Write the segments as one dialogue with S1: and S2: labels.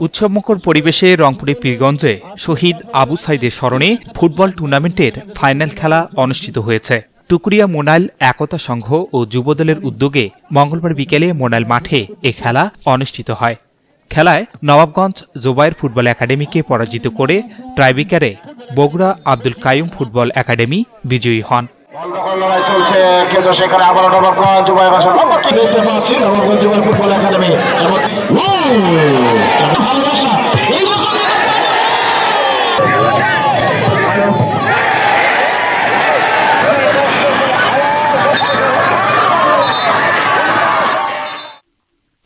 S1: উৎসবমুখর পরিবেশে রংপুরের পীরগঞ্জে শহীদ আবু সাইদের স্মরণে ফুটবল টুর্নামেন্টের ফাইনাল খেলা অনুষ্ঠিত হয়েছে। টুকুরিয়া মোনাইল একতা সংঘ ও যুবদলের উদ্যোগে মঙ্গলবার বিকেলে মোনাইল মাঠে এ খেলা অনুষ্ঠিত হয়। খেলায় নবাবগঞ্জ জোবাইর ফুটবল একাডেমিকে পরাজিত করে ট্রাইবিকারে বগুড়া আব্দুল কায়ুম ফুটবল একাডেমি বিজয়ী হন।
S2: লড়াই চলছে। কিন্তু সেখানে আবারও নবাবগঞ্জ জুবাই দেখতে পাচ্ছি নবাবগঞ্জ ফুটবল একাডেমি ভালোবাসা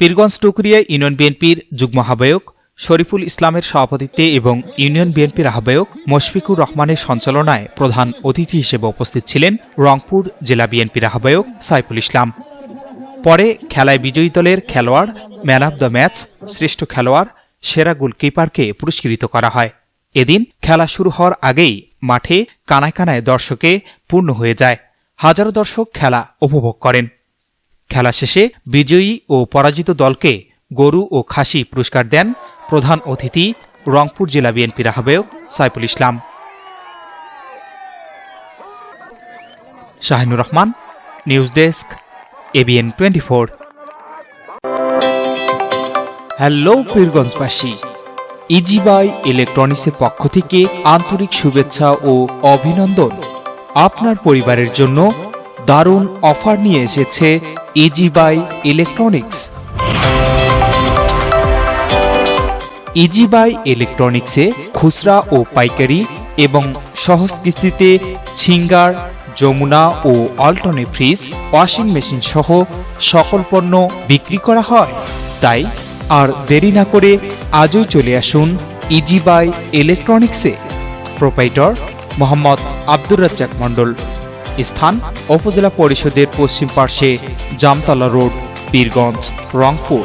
S1: পীরগঞ্জ টুকুরিয়া ইউনিয়ন বিএনপির যুগ্ম আহ্বায়ক শরীফুল ইসলামের সভাপতিত্বে এবং ইউনিয়ন বিএনপির আহ্বায়ক মশফিকুর রহমানের সঞ্চালনায় প্রধান অতিথি হিসেবে উপস্থিত ছিলেন রংপুর জেলা বিএনপির আহ্বায়ক সাইফুল ইসলাম। পরে খেলায় বিজয়ী দলের খেলোয়াড় ম্যান অব দ্য ম্যাচ, শ্রেষ্ঠ খেলোয়াড়, সেরা গোলকিপারকে পুরস্কৃত করা হয়। এদিন খেলা শুরু হওয়ার আগেই মাঠে কানায় কানায় দর্শকে পূর্ণ হয়ে যায়। হাজারো দর্শক খেলা উপভোগ করেন। খেলা শেষে বিজয়ী ও পরাজিত দলকে গরু ও খাসি পুরস্কার দেন প্রধান অতিথি রংপুর জেলা বিএনপির আহ্বায়ক Saiful Islam. Shahinur Rahman, news desk, ABN twenty four hello পীরগঞ্জবাসী ইজিবাই ইলেকট্রনিক্সের পক্ষ থেকে আন্তরিক শুভেচ্ছা ও অভিনন্দন। আপনার পরিবারের জন্য দারুণ অফার নিয়ে এসেছে ইজিবাই ইলেকট্রনিক্স। ইজিবাই ইলেকট্রনিক্সে খুচরা ও পাইকারি এবং সহজ কিস্তিতে ছিঙ্গার, যমুনা ও অল্টনে ফ্রিজ, ওয়াশিং মেশিন সহ সকল পণ্য বিক্রি করা হয়। তাই আর দেরি না করে আজই চলে আসুন ইজিবাই ইলেকট্রনিক্সে। প্রোপাইটর মোহাম্মদ আব্দুর রাজ্জাক মণ্ডল। স্থান উপজেলা পরিষদের পশ্চিম পার্শ্বে জামতলা রোড, পীরগঞ্জ, রংপুর।